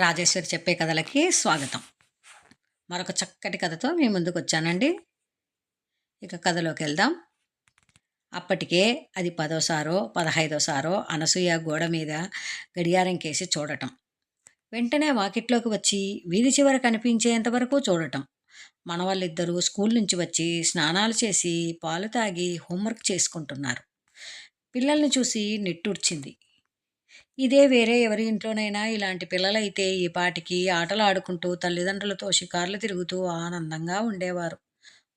రాజేశ్వరి చెప్పే కథలకి స్వాగతం. మరొక చక్కటి కథతో మీ ముందుకు వచ్చానండి. ఇక కథలోకి వెళ్దాం. అప్పటికే అది పదోసారో పదహైదోసారో అనసూయ గోడ మీద గడియారం కేసి చూడటం. వెంటనే వాకిట్లోకి వచ్చి వీధి చివర కనిపించేంతవరకు చూడటం. మన వాళ్ళిద్దరూ స్కూల్ నుంచి వచ్చి స్నానాలు చేసి పాలు తాగి హోంవర్క్ చేసుకుంటున్నారు. పిల్లల్ని చూసి నిట్టూర్చింది. ఇదే వేరే ఎవరి ఇంట్లోనైనా ఇలాంటి పిల్లలైతే ఈ పాటికి ఆటలు ఆడుకుంటూ తల్లిదండ్రులతో షికార్లు తిరుగుతూ ఆనందంగా ఉండేవారు.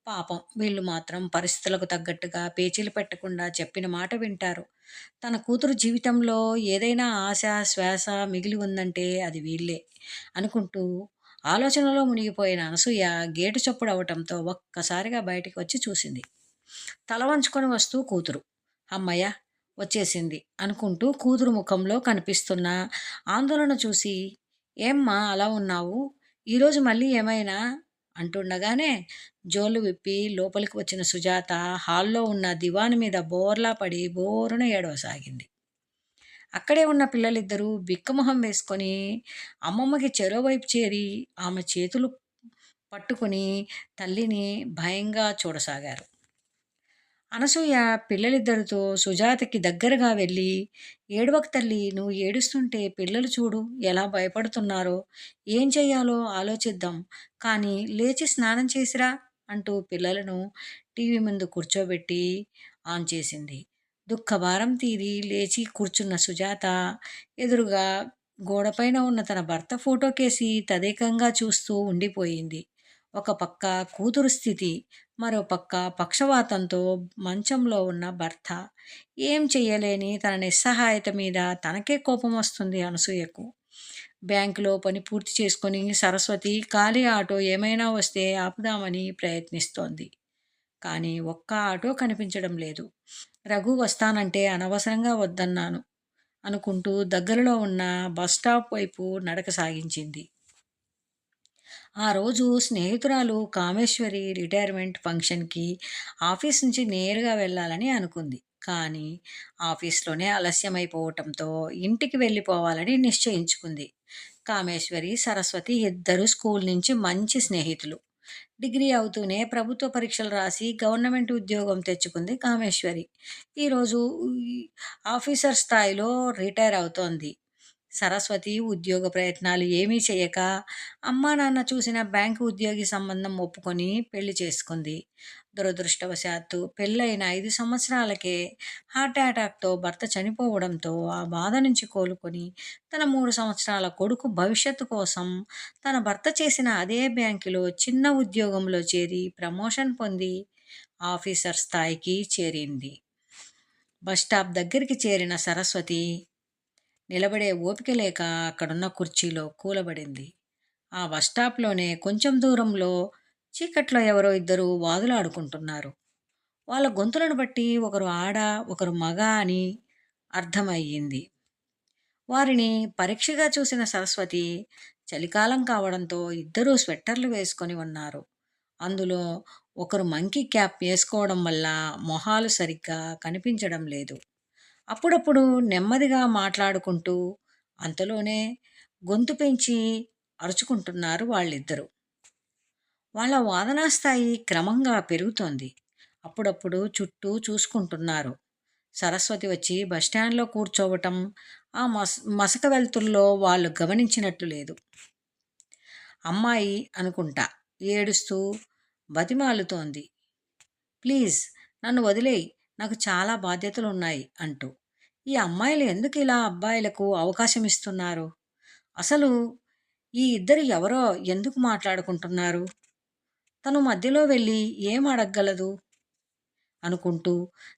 పాపం వీళ్ళు మాత్రం పరిస్థితులకు తగ్గట్టుగా పేచీలు పెట్టకుండా చెప్పిన మాట వింటారు. తన కూతురు జీవితంలో ఏదైనా ఆశ శ్వాస మిగిలి ఉందంటే అది వీళ్ళే అనుకుంటూ ఆలోచనలో మునిగిపోయిన అనసూయ గేటు చప్పుడు అవటంతో ఒక్కసారిగా బయటికి వచ్చి చూసింది. తల వంచుకొని వస్తూ కూతురు అమ్మయ్య వచ్చేసింది అనుకుంటూ కూతురు ముఖంలో కనిపిస్తున్న ఆందోళన చూసి ఏమ్మా అలా ఉన్నావు? ఈరోజు మళ్ళీ ఏమైనా? అంటుండగానే జోలు విప్పి లోపలికి వచ్చిన సుజాత హాల్లో ఉన్న దివాన్ మీద బోర్లా పడి బోరున ఏడవసాగింది. అక్కడే ఉన్న పిల్లలిద్దరూ బిక్కమొహం వేసుకొని అమ్మమ్మకి చెరోవైపు చేరి ఆమె చేతులు పట్టుకొని తల్లిని భయంగా చూడసాగారు. అనసూయ పిల్లలిద్దరితో సుజాతకి దగ్గరగా వెళ్ళి ఏడవక తల్లి నువ్వు ఏడుస్తుంటే పిల్లలు చూడు ఎలా భయపడుతున్నారో ఏం చేయాలో ఆలోచిద్దాం కానీ లేచి స్నానం చేసిరా అంటూ పిల్లలను టీవీ ముందు కూర్చోబెట్టి ఆన్ చేసింది. దుఃఖభారం తీరి లేచి కూర్చున్న సుజాత ఎదురుగా గోడపైన ఉన్న తన భర్త ఫోటో కేసి తదేకంగా చూస్తూ ఉండిపోయింది. ఒక పక్క కూతురు స్థితి మరో పక్క పక్షవాతంతో మంచంలో ఉన్న భర్త. ఏం చెయ్యలేని తన నిస్సహాయత మీద తనకే కోపం వస్తుంది అనసూయకు. బ్యాంకులో పని పూర్తి చేసుకొని సరస్వతి ఖాళీ ఆటో ఏమైనా వస్తే ఆపుదామని ప్రయత్నిస్తోంది. కానీ ఒక్క ఆటో కనిపించడం లేదు. రఘు వస్తానంటే అనవసరంగా వద్దన్నాను అనుకుంటూ దగ్గరలో ఉన్న బస్ స్టాప్ వైపు నడక సాగించింది. ఆ రోజు స్నేహితురాలు కామేశ్వరి రిటైర్మెంట్ ఫంక్షన్కి ఆఫీస్ నుంచి నేరుగా వెళ్ళాలని అనుకుంది. కానీ ఆఫీస్లోనే ఆలస్యమైపోవటంతో ఇంటికి వెళ్ళిపోవాలని నిశ్చయించుకుంది. కామేశ్వరి సరస్వతి ఇద్దరు స్కూల్ నుంచి మంచి స్నేహితులు. డిగ్రీ అవుతూనే ప్రభుత్వ పరీక్షలు రాసి గవర్నమెంట్ ఉద్యోగం తెచ్చుకుంది కామేశ్వరి. ఈరోజు ఆఫీసర్ స్థాయిలో రిటైర్ అవుతోంది. సరస్వతి ఉద్యోగ ప్రయత్నాలు ఏమీ చేయక అమ్మా నాన్న చూసిన బ్యాంకు ఉద్యోగి సంబంధం ఒప్పుకొని పెళ్ళి చేసుకుంది. దురదృష్టవశాత్తు పెళ్ళైన ఐదు సంవత్సరాలకే హార్ట్ అటాక్తో భర్త చనిపోవడంతో ఆ బాధ నుంచి కోలుకొని తన మూడు సంవత్సరాల కొడుకు భవిష్యత్తు కోసం తన భర్త చేసిన అదే బ్యాంకులో చిన్న ఉద్యోగంలో చేరి ప్రమోషన్ పొంది ఆఫీసర్ స్థాయికి చేరింది. బస్ స్టాప్ దగ్గరికి చేరిన సరస్వతి నిలబడే ఓపిక లేక అక్కడున్న కుర్చీలో కూలబడింది. ఆ బస్ స్టాప్లోనే కొంచెం దూరంలో చీకట్లో ఎవరో ఇద్దరు వాదులాడుకుంటున్నారు. వాళ్ళ గొంతులను బట్టి ఒకరు ఆడ ఒకరు మగ అని అర్థమయ్యింది. వారిని పరీక్షగా చూసిన సరస్వతి చలికాలం కావడంతో ఇద్దరూ స్వెట్టర్లు వేసుకొని ఉన్నారు. అందులో ఒకరు మంకీ క్యాప్ వేసుకోవడం వల్ల మొహాలు సరిగ్గా కనిపించడం లేదు. అప్పుడప్పుడు నెమ్మదిగా మాట్లాడుకుంటూ అంతలోనే గొంతు పెంచి అరుచుకుంటున్నారు వాళ్ళిద్దరూ. వాళ్ళ వాదనా స్థాయి క్రమంగా పెరుగుతోంది. అప్పుడప్పుడు చుట్టూ చూసుకుంటున్నారు. సరస్వతి వచ్చి బస్టాండ్లో కూర్చోవటం ఆ మస మసక వెలుతుల్లో వాళ్ళు గమనించినట్లు లేదు. అమ్మాయి అనుకుంటా ఏడుస్తూ బతిమాలుతోంది. ప్లీజ్ నన్ను వదిలేయి. నాకు చాలా బాధ్యతలు ఉన్నాయి అంటూ. ఈ అమ్మాయిలు ఎందుకు ఇలా అబ్బాయిలకు అవకాశం ఇస్తున్నారు అసలు ఈ ఇద్దరు ఎవరో ఎందుకు మాట్లాడుకుంటున్నారు? తను మధ్యలో వెళ్ళి ఏం అడగగలదు? అనుకుంటూ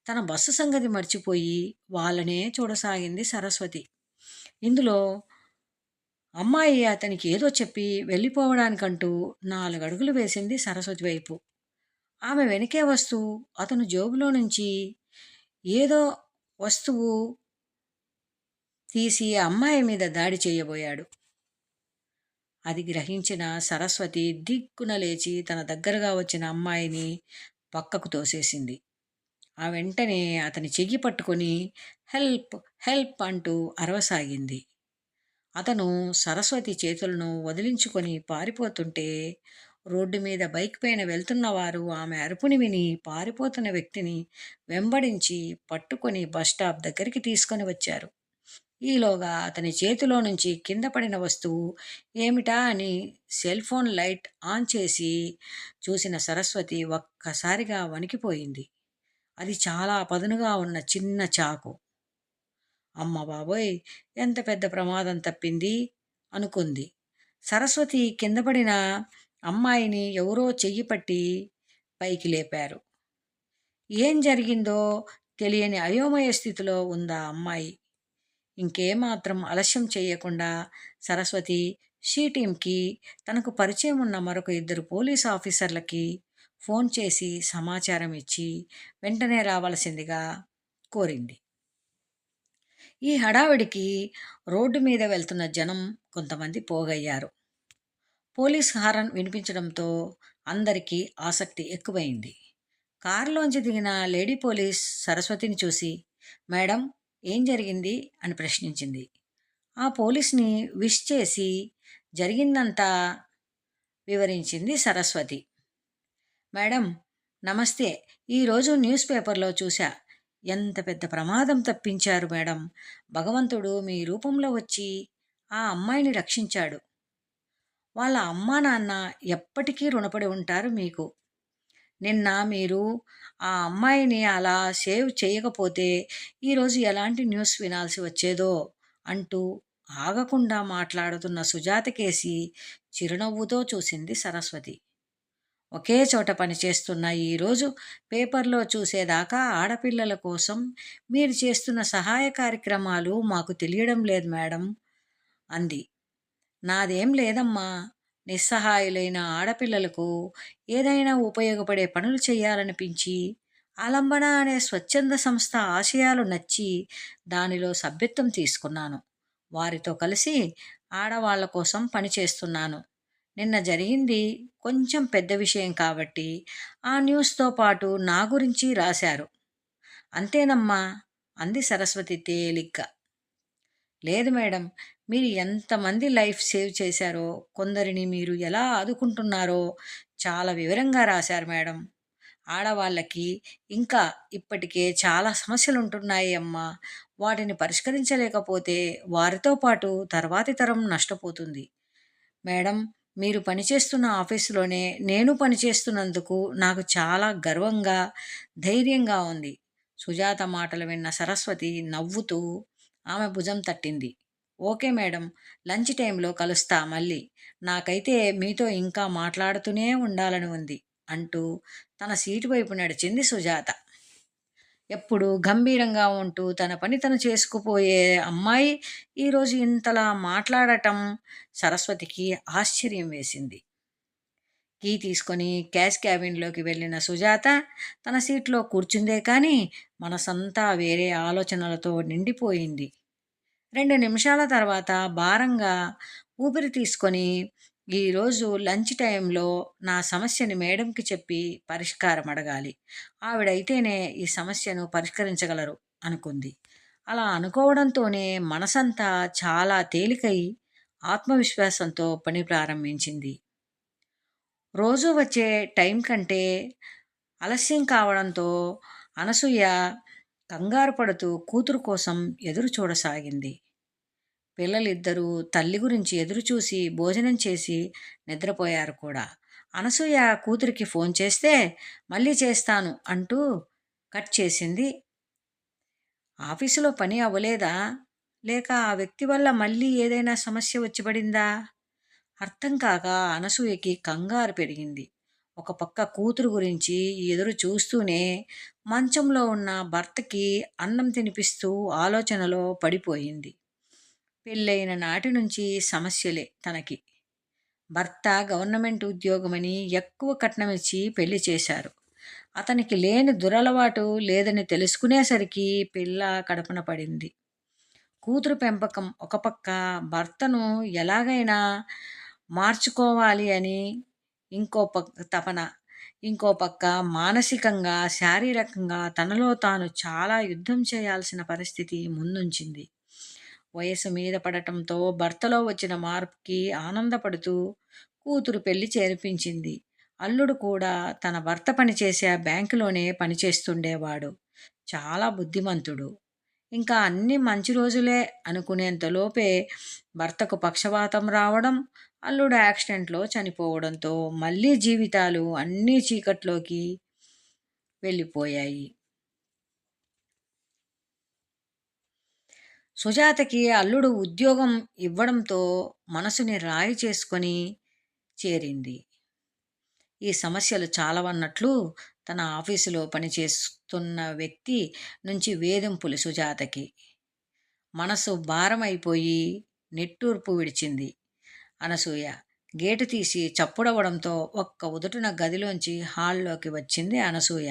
తన బస్సు సంగతి మర్చిపోయి వాళ్ళనే చూడసాగింది సరస్వతి. ఇందులో అమ్మాయి అతనికి ఏదో చెప్పి వెళ్ళిపోవడానికంటూ నాలుగు అడుగులు వేసింది సరస్వతి వైపు. ఆమె వెనకే వస్తూ అతను జోబులో నుంచి ఏదో వస్తువు తీసి అమ్మాయి మీద దాడి చేయబోయాడు. అది గ్రహించిన సరస్వతి దిక్కున లేచి తన దగ్గరగా వచ్చిన అమ్మాయిని పక్కకు తోసేసింది. ఆ వెంటనే అతని చెయ్యి పట్టుకొని హెల్ప్ హెల్ప్ అంటూ అరవసాగింది. అతను సరస్వతి చేతులను వదిలించుకొని పారిపోతుంటే రోడ్డు మీద బైక్ పైన వెళ్తున్నవారు ఆమె అరుపుని విని పారిపోతున్న వ్యక్తిని వెంబడించి పట్టుకొని బస్టాప్ దగ్గరికి తీసుకొని వచ్చారు. ఈలోగా అతని చేతిలో నుంచి కింద పడిన వస్తువు ఏమిటా అని సెల్ ఫోన్ లైట్ ఆన్ చేసి చూసిన సరస్వతి ఒక్కసారిగా వణికిపోయింది. అది చాలా పదునుగా ఉన్న చిన్న చాకు. అమ్మ బాబోయ్ ఎంత పెద్ద ప్రమాదం తప్పింది అనుకుంది. సరస్వతి కింద పడిన అమ్మాయిని ఎవరో చెయ్యి పట్టి పైకి లేపారు. ఏం జరిగిందో తెలియని అయోమయ స్థితిలో ఉందా అమ్మాయి? ఇంకేమాత్రం ఆలస్యం చేయకుండా సరస్వతి షీ టీంకి తనకు పరిచయం ఉన్న మరొక ఇద్దరు పోలీస్ ఆఫీసర్లకి ఫోన్ చేసి సమాచారం ఇచ్చి వెంటనే రావాల్సిందిగా కోరింది. ఈ హడావిడికి రోడ్డు మీద వెళ్తున్న జనం కొంతమంది పోగయ్యారు. పోలీస్ హారన్ వినిపించడంతో అందరికీ ఆసక్తి ఎక్కువైంది. కారులోంచి దిగిన లేడీ పోలీస్ సరస్వతిని చూసి మేడం ఏం జరిగింది? అని ప్రశ్నించింది. ఆ పోలీస్ని విష్ చేసి జరిగిందంతా వివరించింది సరస్వతి. మేడం నమస్తే. ఈరోజు న్యూస్ పేపర్లో చూశా. ఎంత పెద్ద ప్రమాదం తప్పించారు మేడం. భగవంతుడు మీ రూపంలో వచ్చి ఆ అమ్మాయిని రక్షించాడు. వాళ్ళ అమ్మా నాన్న ఎప్పటికీ రుణపడి ఉంటారు మీకు. నిన్న మీరు ఆ అమ్మాయిని అలా సేవ్ చేయకపోతే ఈరోజు ఎలాంటి న్యూస్ వినాల్సి వచ్చేదో అంటూ ఆగకుండా మాట్లాడుతున్న సుజాత కేసి చిరునవ్వుతో చూసింది సరస్వతి. ఒకే చోట పనిచేస్తున్న ఈరోజు పేపర్లో చూసేదాకా ఆడపిల్లల కోసం మీరు చేస్తున్న సహాయ కార్యక్రమాలు మాకు తెలియడం లేదు మేడం అంది. నాదేం లేదమ్మా. నిస్సహాయులైన ఆడపిల్లలకు ఏదైనా ఉపయోగపడే పనులు చేయాలనిపించి ఆలంబన అనే స్వచ్ఛంద సంస్థ ఆశయాలు నచ్చి దానిలో సభ్యత్వం తీసుకున్నాను. వారితో కలిసి ఆడవాళ్ళ కోసం పనిచేస్తున్నాను నిన్న జరిగింది కొంచెం పెద్ద విషయం కాబట్టి ఆ న్యూస్తో పాటు నా గురించి రాశారు. అంతేనమ్మా. అంది సరస్వతి తేలిగ్గా. లేదు మేడం. మీరు ఎంతమంది లైఫ్ సేవ్ చేశారో కొందరిని మీరు ఎలా ఆదుకుంటున్నారో చాలా వివరంగా రాశారు మేడం. ఆడవాళ్ళకి ఇంకా ఇప్పటికే చాలా సమస్యలు ఉంటున్నాయి అమ్మా. వాటిని పరిష్కరించలేకపోతే వారితో పాటు తర్వాతి తరం నష్టపోతుంది. మేడం మీరు పనిచేస్తున్న ఆఫీసులోనే నేను పనిచేస్తున్నందుకు నాకు చాలా గర్వంగా ధైర్యంగా ఉంది. సుజాత మాటలు విన్న సరస్వతి నవ్వుతూ ఆమె భుజం తట్టింది. ఓకే మేడం లంచ్ టైంలో కలుస్తా మళ్ళీ. నాకైతే మీతో ఇంకా మాట్లాడుతూనే ఉండాలని ఉంది అంటూ తన సీటు వైపు నడిచింది సుజాత. ఎప్పుడు గంభీరంగా ఉంటూ తన పని తను చేసుకుపోయే అమ్మాయి ఈరోజు ఇంతలా మాట్లాడటం సరస్వతికి ఆశ్చర్యం వేసింది. కీ తీసుకొని క్యాష్ క్యాబిన్లోకి వెళ్ళిన సుజాత తన సీట్లో కూర్చుందే కానీ మనసంతా వేరే ఆలోచనలతో నిండిపోయింది. రెండు నిమిషాల తర్వాత భారంగా ఊపిరి తీసుకొని ఈరోజు లంచ్ టైంలో నా సమస్యని మేడంకి చెప్పి పరిష్కారం అడగాలి. ఆవిడైతేనే ఈ సమస్యను పరిష్కరించగలరు అనుకుంది. అలా అనుకోవడంతోనే మనసంతా చాలా తేలికై ఆత్మవిశ్వాసంతో పని ప్రారంభించింది. రోజు వచ్చే టైం కంటే ఆలస్యం కావడంతో అనసూయ కంగారు పడుతూ కూతురు కోసం ఎదురు చూడసాగింది. పిల్లలిద్దరూ తల్లి గురించి ఎదురుచూసి భోజనం చేసి నిద్రపోయారు కూడా. అనసూయ కూతురికి ఫోన్ చేస్తే మళ్ళీ చేస్తాను అంటూ కట్ చేసింది. ఆఫీసులో పని అవ్వలేదా? లేక ఆ వ్యక్తి వల్ల మళ్ళీ ఏదైనా సమస్య వచ్చి పడిందా? అర్థం కాక అనసూయకి కంగారు పెరిగింది. ఒక పక్క కూతురు గురించి ఎదురు చూస్తూనే మంచంలో ఉన్న భర్తకి అన్నం తినిపిస్తూ ఆలోచనలో పడిపోయింది. పెళ్ళైన నాటి నుంచి సమస్యలే తనకి. భర్త గవర్నమెంట్ ఉద్యోగమని ఎక్కువ కట్నమిచ్చి పెళ్ళి చేశారు. అతనికి లేని దురలవాటు లేదని తెలుసుకునేసరికి పిల్ల కడపన పడింది. కూతురు పెంపకం ఒక పక్క భర్తను ఎలాగైనా మార్చుకోవాలి అని ఇంకో పక్క తపన. ఇంకో పక్క మానసికంగా శారీరకంగా తనలో తాను చాలా యుద్ధం చేయాల్సిన పరిస్థితి ముందుంచింది. వయసు మీద పడటంతో భర్తలో వచ్చిన మార్పుకి ఆనందపడుతూ కూతురు పెళ్ళి చేర్పించింది. అల్లుడు కూడా తన భర్త పనిచేసే బ్యాంకులోనే పనిచేస్తుండేవాడు చాలా బుద్ధిమంతుడు. ఇంకా అన్ని మంచి రోజులే అనుకునేంతలోపే భర్తకు పక్షవాతం రావడం అల్లుడు యాక్సిడెంట్లో చనిపోవడంతో మళ్ళీ జీవితాలు అన్నీ చీకట్లోకి వెళ్ళిపోయాయి. సుజాతకి అల్లుడు ఉద్యోగం ఇవ్వడంతో మనసుని రాయి చేసుకొని చేరింది. ఈ సమస్యలు చాలవన్నట్లు తన ఆఫీసులో పనిచేస్తున్న వ్యక్తి నుంచి వేధింపులు సుజాతకి. మనసు భారమైపోయి నిట్టూర్పు విడిచింది. అనసూయ. గేటు తీసి చప్పుడవడంతో ఒక్క ఉదుటున గదిలోంచి హాల్లోకి వచ్చింది అనసూయ.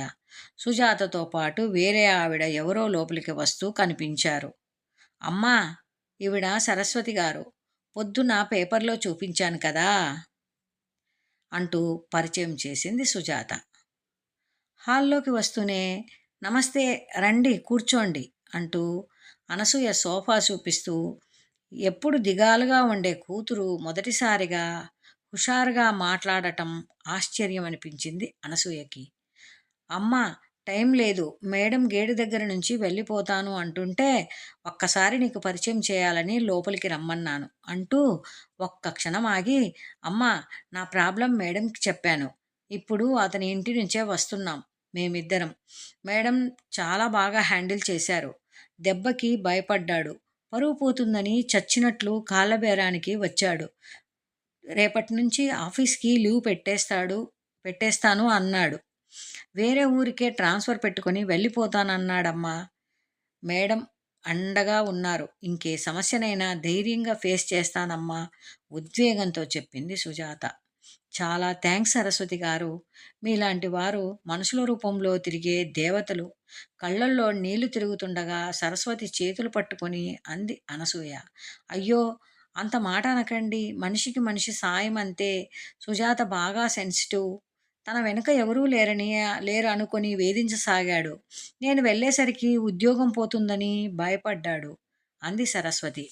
సుజాతతో పాటు వేరే ఆవిడ ఎవరో లోపలికి వస్తూ కనిపించారు. అమ్మా! ఈవిడ సరస్వతి గారు. పొద్దున పేపర్లో చూపించాను కదా! అంటూ పరిచయం చేసింది సుజాత. హాల్లోకి వస్తూనే నమస్తే రండి కూర్చోండి అంటూ అనసూయ సోఫా చూపిస్తూ ఎప్పుడు దిగాలుగా ఉండే కూతురు మొదటిసారిగా హుషారుగా మాట్లాడటం ఆశ్చర్యం అనిపించింది అనసూయకి. అమ్మ టైం లేదు. మేడం గేటు దగ్గర నుంచి వెళ్ళిపోతాను అంటుంటే ఒక్కసారి నీకు పరిచయం చేయాలని లోపలికి రమ్మన్నాను అంటూ ఒక్క క్షణం ఆగి అమ్మ నా ప్రాబ్లం మేడంకి చెప్పాను. ఇప్పుడు అతని ఇంటి నుంచే వస్తున్నాం మేమిద్దరం. మేడం చాలా బాగా హ్యాండిల్ చేశారు. దెబ్బకి భయపడ్డాడు. పరువు పోతుందని చచ్చినట్లు కాళ్ళబేరానికి వచ్చాడు. రేపటి నుంచి ఆఫీస్కి లీవ్ పెట్టేస్తాడు పెట్టేస్తాను అన్నాడు. వేరే ఊరికే ట్రాన్స్ఫర్ పెట్టుకొని వెళ్ళిపోతానన్నాడమ్మా. మేడం అండగా ఉన్నారు. ఇంకే సమస్యనైనా ధైర్యంగా ఫేస్ చేస్తానమ్మా. ఉద్వేగంతో చెప్పింది సుజాత. చాలా థ్యాంక్స్ సరస్వతి గారు. మీలాంటి వారు మనుషుల రూపంలో తిరిగే దేవతలు. కళ్ళల్లో నీళ్ళు తిరుగుతుండగా సరస్వతి చేతులు పట్టుకొని అంది అనసూయ. అయ్యో అంత మాట అనకండి. మనిషికి మనిషి సాయం అంతే. సుజాత బాగా సెన్సిటివ్. తన వెనుక ఎవరూ లేరని లేరు అనుకొని వేధించసాగాడు. నేను వెళ్ళేసరికి ఉద్యోగం పోతుందని భయపడ్డాడు. అంది సరస్వతి.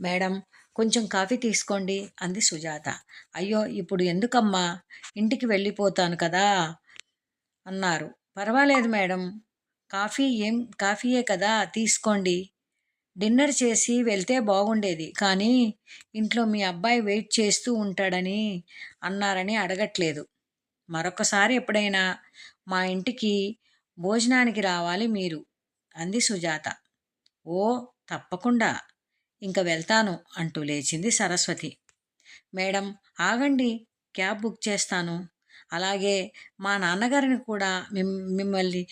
మేడం కొంచెం కాఫీ తీసుకోండి అంది సుజాత. అయ్యో ఇప్పుడు ఎందుకమ్మా? ఇంటికి వెళ్ళిపోతాను కదా? అన్నారు. పర్వాలేదు మేడం. కాఫీ ఏం కాఫీయే కదా తీసుకోండి. డిన్నర్ చేసి వెళ్తే బాగుండేది. కానీ ఇంట్లో మీ అబ్బాయి వెయిట్ చేస్తూ ఉంటాడని అన్నారని అడగట్లేదు. మరొకసారి ఎప్పుడైనా మా ఇంటికి భోజనానికి రావాలి మీరు అంది సుజాత. ఓ తప్పకుండా. ఇంక వెళ్తాను అంటూ లేచింది సరస్వతి. మేడం ఆగండి క్యాబ్ బుక్ చేస్తాను. అలాగే మా నాన్నగారిని కూడా మిమ్ మిమ్మల్ని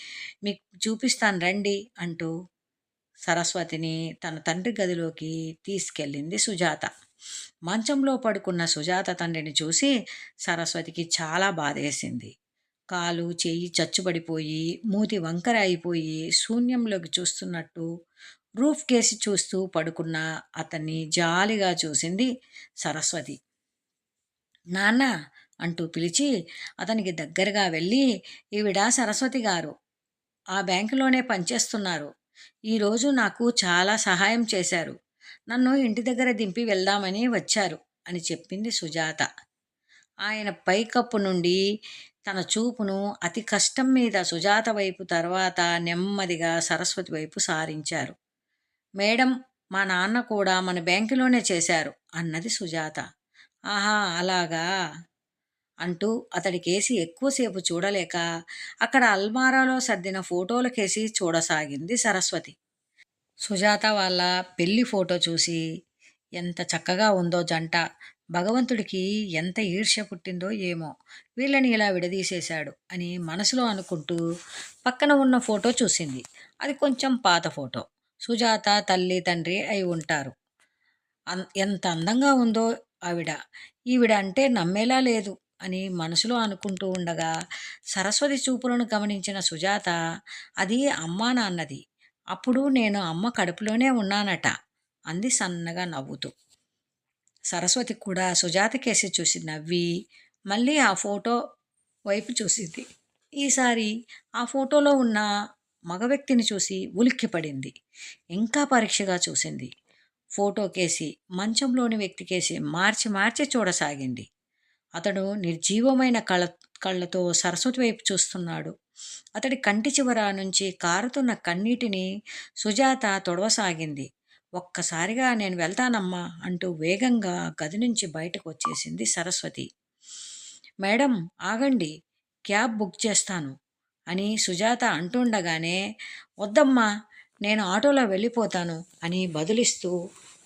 మీకు చూపిస్తాను రండి అంటూ సరస్వతిని తన తండ్రి గదిలోకి తీసుకెళ్ళింది సుజాత. మంచంలో పడుకున్న సుజాత తండ్రిని చూసి సరస్వతికి చాలా బాధేసింది. కాలు చేయి చచ్చుబడిపోయి మూతి వంకర అయిపోయి శూన్యంలోకి చూస్తున్నట్టు రూఫ్ కేసి చూస్తూ పడుకున్న అతన్ని జాలిగా చూసింది సరస్వతి. నాన్న అంటూ పిలిచి అతనికి దగ్గరగా వెళ్ళి ఈవిడ సరస్వతి గారు ఆ బ్యాంకులోనే పనిచేస్తున్నారు. ఈరోజు నాకు చాలా సహాయం చేశారు. నన్ను ఇంటి దగ్గర దింపి వెళ్దామని వచ్చారు అని చెప్పింది సుజాత. ఆయన పైకప్పు నుండి తన చూపును అతి కష్టం మీద సుజాత వైపు తర్వాత నెమ్మదిగా సరస్వతి వైపు సారించారు. మేడం మా నాన్న కూడా మన బ్యాంకులోనే చేశారు అన్నది సుజాత. ఆహా అలాగా? అంటూ అతడికేసి ఎక్కువసేపు చూడలేక అక్కడ అల్మారాలో సర్దిన ఫోటోలకేసి చూడసాగింది సరస్వతి. సుజాత వాళ్ళ పెళ్ళి ఫోటో చూసి ఎంత చక్కగా ఉందో జంట భగవంతుడికి ఎంత ఈర్ష్య పుట్టిందో ఏమో. వీళ్ళని ఇలా విడదీసేశాడు అని మనసులో అనుకుంటూ పక్కన ఉన్న ఫోటో చూసింది. అది కొంచెం పాత ఫోటో. సుజాత తల్లి తండ్రి అయి ఉంటారు. ఎంత అందంగా ఉందో ఆవిడ. ఈవిడ అంటే నమ్మేలా లేదు అని మనసులో అనుకుంటూ ఉండగా సరస్వతి చూపులను గమనించిన సుజాత అది అమ్మా నాన్నది. అప్పుడు నేను అమ్మ కడుపులోనే ఉన్నానట అంది సన్నగా నవ్వుతూ. సరస్వతి కూడా సుజాత కేసి చూసి నవ్వి మళ్ళీ ఆ ఫోటో వైపు చూసింది. ఈసారి ఆ ఫోటోలో ఉన్న మగ వ్యక్తిని చూసి ఉలిక్కిపడింది. ఇంకా పరీక్షగా చూసింది. ఫోటో కేసి మంచంలోని వ్యక్తికేసి మార్చి మార్చి చూడసాగింది. అతడు నిర్జీవమైన కళ కళ్ళతో సరస్వతి వైపు చూస్తున్నాడు. అతడి కంటి చివర నుంచి కారుతున్న కన్నీటిని సుజాత తొడవసాగింది. ఒక్కసారిగా నేను వెళ్తానమ్మా అంటూ వేగంగా గది నుంచి బయటకు వచ్చేసింది సరస్వతి. మేడం ఆగండి క్యాబ్ బుక్ చేస్తాను అని సుజాత అంటుండగానే వద్దమ్మా నేను ఆటోలో వెళ్ళిపోతాను అని బదులిస్తూ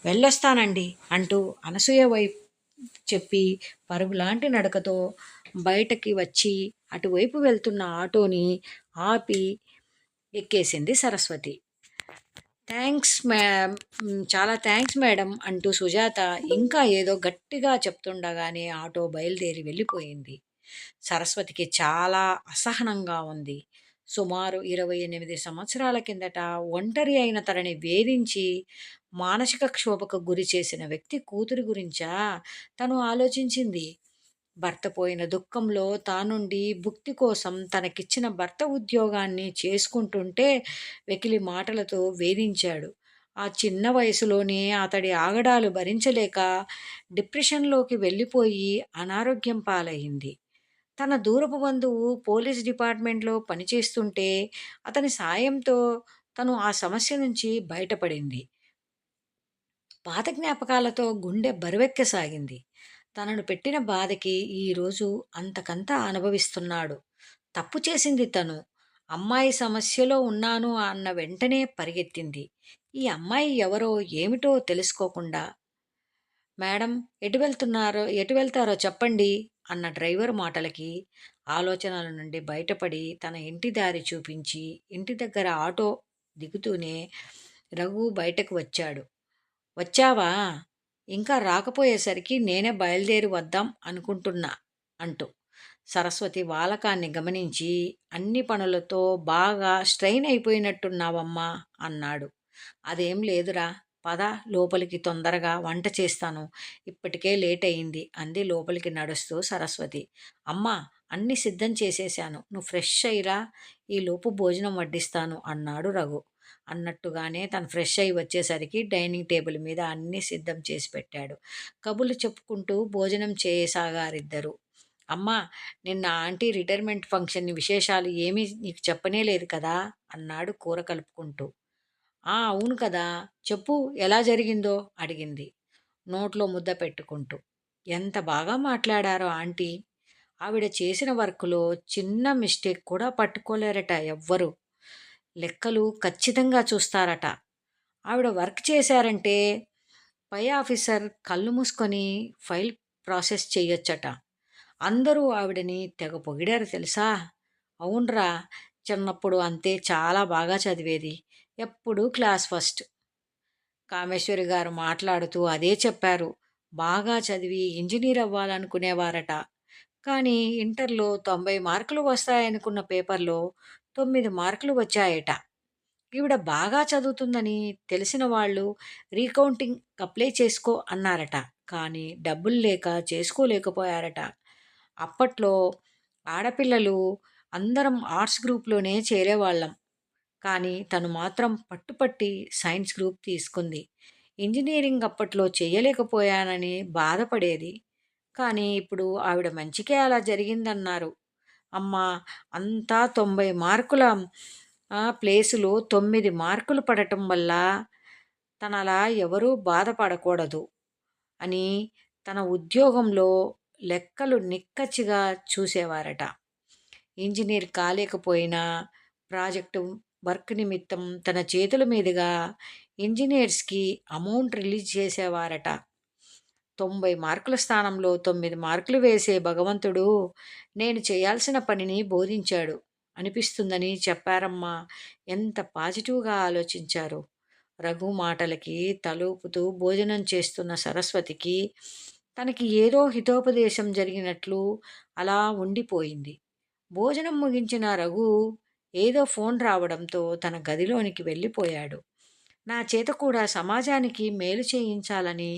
వెళ్ళొస్తానండి అంటూ అనసూయ వైపు చెప్పి పరుగులాంటి నడకతో బయటకి వచ్చి అటువైపు వెళ్తున్న ఆటోని ఆపి ఎక్కేసింది సరస్వతి. థ్యాంక్స్ మ్యా చాలా థ్యాంక్స్ మేడం అంటూ సుజాత ఇంకా ఏదో గట్టిగా చెప్తుండగానే ఆటో బయలుదేరి వెళ్ళిపోయింది. సరస్వతికి చాలా అసహనంగా ఉంది. సుమారు ఇరవై ఎనిమిది సంవత్సరాల కిందట ఒంటరి అయిన తనని వేధించి మానసిక క్షోభకు గురి చేసిన వ్యక్తి కూతురి గురించా తను ఆలోచించింది. భర్త పోయిన దుఃఖంలో తానుండి భుక్తి కోసం తనకిచ్చిన భర్త ఉద్యోగాన్ని చేసుకుంటుంటే వెకిలి మాటలతో వేధించాడు. ఆ చిన్న వయసులోనే అతడి ఆగడాలు భరించలేక డిప్రెషన్లోకి వెళ్ళిపోయి అనారోగ్యం పాలయ్యింది తన దూరపు బంధువు పోలీస్ డిపార్ట్మెంట్లో పనిచేస్తుంటే అతని సాయంతో తను ఆ సమస్య నుంచి బయటపడింది. పాత జ్ఞాపకాలతో గుండె బరువెక్కసాగింది. తనను పెట్టిన బాధకి ఈరోజు అంతకంతా అనుభవిస్తున్నాడు. తప్పు చేసింది తను. అమ్మాయి సమస్యలో ఉన్నాను అన్న వెంటనే పరిగెత్తింది. ఈ అమ్మాయి ఎవరో ఏమిటో తెలుసుకోకుండా మేడం ఎటు వెళ్తున్నారో ఎటు వెళ్తారో చెప్పండి అన్న డ్రైవర్ మాటలకి ఆలోచనల నుండి బయటపడి తన ఇంటి దారి చూపించి ఇంటి దగ్గర ఆటో దిగుతూనే రఘు బయటకు వచ్చాడు. వచ్చావా? ఇంకా రాకపోయేసరికి నేనే బయలుదేరి వద్దాం అనుకుంటున్నా అంటూ సరస్వతి వాలకాన్ని గమనించి అన్ని పనులతో బాగా స్ట్రెయిన్ అయిపోయినట్టున్నావమ్మా అన్నాడు. అదేం లేదురా పద లోపలికి తొందరగా వంట చేస్తాను. ఇప్పటికే లేట్ అయింది అంది లోపలికి నడుస్తూ సరస్వతి. అమ్మా అన్ని సిద్ధం చేసేశాను. నువ్వు ఫ్రెష్ అయ్యిరా. ఈ లోపు భోజనం వడ్డిస్తాను అన్నాడు రఘు. అన్నట్టుగానే తను ఫ్రెష్ అయ్యి వచ్చేసరికి డైనింగ్ టేబుల్ మీద అన్నీ సిద్ధం చేసి పెట్టాడు. కబుర్లు చెప్పుకుంటూ భోజనం చేయసాగారిద్దరు. అమ్మా నిన్న ఆంటీ రిటైర్మెంట్ ఫంక్షన్ విశేషాలు ఏమీ నీకు చెప్పనే లేదు కదా? అన్నాడు కూర కలుపుకుంటూ. ఆ అవును కదా. చెప్పు ఎలా జరిగిందో? అడిగింది. నోట్లో ముద్ద పెట్టుకుంటూ. ఎంత బాగా మాట్లాడారో ఆంటీ. ఆవిడ చేసిన వర్క్లో చిన్న మిస్టేక్ కూడా పట్టుకోలేరట ఎవ్వరు. లెక్కలు ఖచ్చితంగా చూస్తారట. ఆవిడ వర్క్ చేశారంటే పై ఆఫీసర్ కళ్ళు మూసుకొని ఫైల్ ప్రాసెస్ చేయొచ్చట. అందరూ ఆవిడని తెగ పొగిడారు తెలుసా? అవునరా చిన్నప్పుడు అంతే చాలా బాగా చదివేది. ఎప్పుడూ క్లాస్ ఫస్ట్. కామేశ్వరి గారు మాట్లాడుతూ అదే చెప్పారు. బాగా చదివి ఇంజనీర్ అవ్వాలనుకునేవారట. కానీ ఇంటర్లో తొంభై మార్కులు వస్తాయనుకున్న పేపర్లో తొమ్మిది మార్కులు వచ్చాయట. ఈవిడ బాగా చదువుతుందని తెలిసిన వాళ్ళు రీకౌంటింగ్ అప్లై చేసుకో అన్నారట. కానీ డబ్బులు లేక చేసుకోలేకపోయారట. అప్పట్లో ఆడపిల్లలు అందరం ఆర్ట్స్ గ్రూప్లోనే చేరేవాళ్ళం. కానీ తను మాత్రం పట్టుపట్టి సైన్స్ గ్రూప్ తీసుకుంది. ఇంజనీరింగ్ అప్పట్లో చేయలేకపోయానని బాధపడేది కానీ ఇప్పుడు ఆవిడ మంచికే అలా జరిగిందన్నారు. అమ్మ అంతా తొంభై మార్కుల ప్లేసులో తొమ్మిది మార్కులు పడటం వల్ల తన అలా ఎవరూ బాధపడకూడదు అని తన ఉద్యోగంలో లెక్కలు నిక్కచ్చిగా చూసేవారట. ఇంజనీర్ కాలేకపోయినా ప్రాజెక్టు వర్క్ నిమిత్తం తన చేతుల మీదుగా ఇంజనీర్స్కి అమౌంట్ రిలీజ్ చేసేవారట. తొంభై మార్కుల స్థానంలో తొమ్మిది మార్కులు వేసే భగవంతుడు నేను చేయాల్సిన పనిని బోధించాడు. అనిపిస్తుందని చెప్పారమ్మా. ఎంత పాజిటివ్గా ఆలోచించారు. రఘు మాటలకి తలూపుతూ భోజనం చేస్తున్న సరస్వతికి తనకి ఏదో హితోపదేశం జరిగినట్లు అలా ఉండిపోయింది. భోజనం ముగించిన రఘు ఏదో ఫోన్ రావడంతో తన గదిలోనికి వెళ్ళిపోయాడు. నా చేత కూడా సమాజానికి మేలు చేయించాలని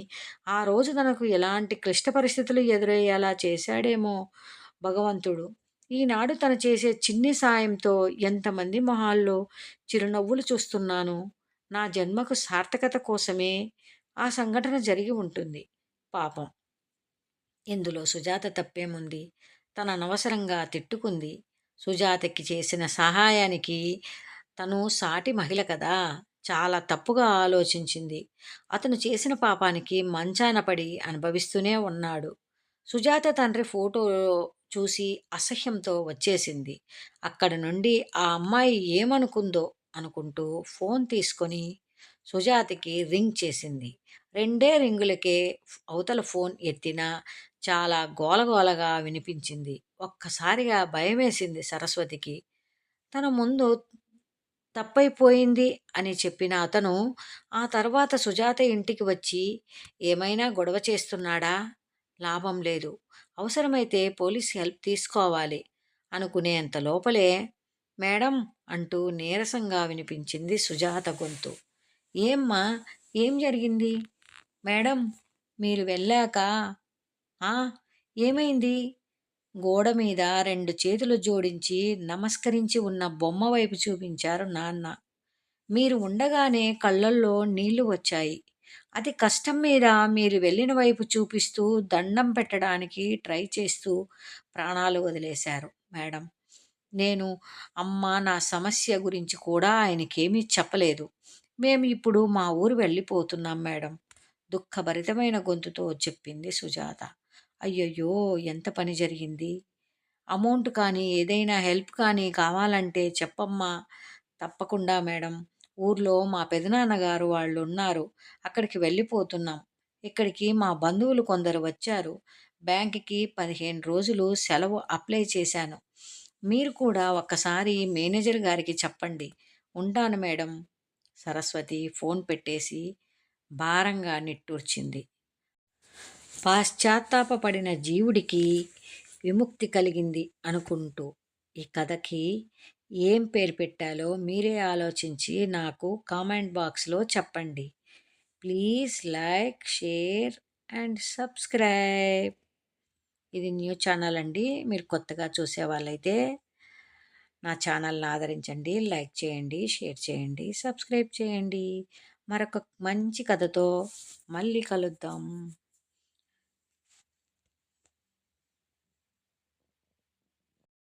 ఆ రోజు తనకు ఎలాంటి క్లిష్ట పరిస్థితులు ఎదురయ్యేలా చేశాడేమో భగవంతుడు. ఈనాడు తను చేసే చిన్ని సాయంతో ఎంతమంది మొహాల్లో చిరునవ్వులు చూస్తున్నాను. నా జన్మకు సార్థకత కోసమే ఆ సంఘటన జరిగి ఉంటుంది. పాపం. ఇందులో సుజాత తప్పేముంది? తన అనవసరంగా తిట్టుకుంది. సుజాతకి చేసిన సహాయానికి తను సాటి మహిళ కదా? చాలా తప్పుగా ఆలోచించింది. అతను చేసిన పాపానికి మంచాన పడి అనుభవిస్తూనే ఉన్నాడు. సుజాత తండ్రి ఫోటో చూసి అసహ్యంతో వచ్చేసింది. అక్కడ నుండి ఆ అమ్మాయి ఏమనుకుందో అనుకుంటూ ఫోన్ తీసుకొని సుజాతకి రింగ్ చేసింది. రెండే రింగులకే అవతల ఫోన్ ఎత్తినా చాలా గోలగోలగా వినిపించింది. ఒక్కసారిగా భయమేసింది సరస్వతికి. తన ముందు తప్పైపోయింది అని చెప్పిన అతను ఆ తర్వాత సుజాత ఇంటికి వచ్చి ఏమైనా గొడవ చేస్తున్నాడా? లాభం లేదు. అవసరమైతే పోలీస్ హెల్ప్ తీసుకోవాలి అనుకునేంత లోపలే మేడం అంటూ నీరసంగా వినిపించింది సుజాత గొంతు. ఏమ్మా? ఏం జరిగింది? మేడం మీరు వెళ్ళాక ఏమైంది? గోడ మీద రెండు చేతులు జోడించి నమస్కరించి ఉన్న బొమ్మ వైపు చూపించారు నాన్న. మీరు ఉండగానే కళ్ళల్లో నీళ్ళు వచ్చాయి. అది కష్టం మీద మీరు వెళ్ళిన వైపు చూపిస్తూ దండం పెట్టడానికి ట్రై చేస్తూ ప్రాణాలు వదిలేశారు మేడం. నేను అమ్మ నా సమస్య గురించి కూడా ఆయనకేమీ చెప్పలేదు. మేము ఇప్పుడు మా ఊరు వెళ్ళిపోతున్నాం మేడం. దుఃఖభరితమైన గొంతుతో చెప్పింది సుజాత. అయ్యయ్యో! ఎంత పని జరిగింది? అమౌంట్ కానీ ఏదైనా హెల్ప్ కానీ కావాలంటే చెప్పమ్మా. తప్పకుండా మేడం. ఊర్లో మా పెదనాన్నగారు వాళ్ళు ఉన్నారు అక్కడికి వెళ్ళిపోతున్నాం. ఇక్కడికి మా బంధువులు కొందరు వచ్చారు. బ్యాంక్కి పదిహేను రోజులు సెలవు అప్లై చేశాను. మీరు కూడా ఒక్కసారి మేనేజర్ గారికి చెప్పండి. ఉంటాను మేడం. సరస్వతి ఫోన్ పెట్టేసి భారంగా నిట్టూర్చింది. పాశ్చాత్తాపడిన జీవుడికి విముక్తి కలిగింది అనుకుంటూ ఈ కథకి ఏం పేరు పెట్టాలో మీరే ఆలోచించి నాకు కామెంట్ బాక్స్లో చెప్పండి. Please like share and subscribe. ఇది న్యూ ఛానల్ అండి. మీరు కొత్తగా చూసే వాళ్ళైతే నా ఛానల్ని ఆదరించండి. లైక్ చేయండి షేర్ చేయండి సబ్స్క్రైబ్ చేయండి. మరొక మంచి కథతో మళ్ళీ కలుద్దాం.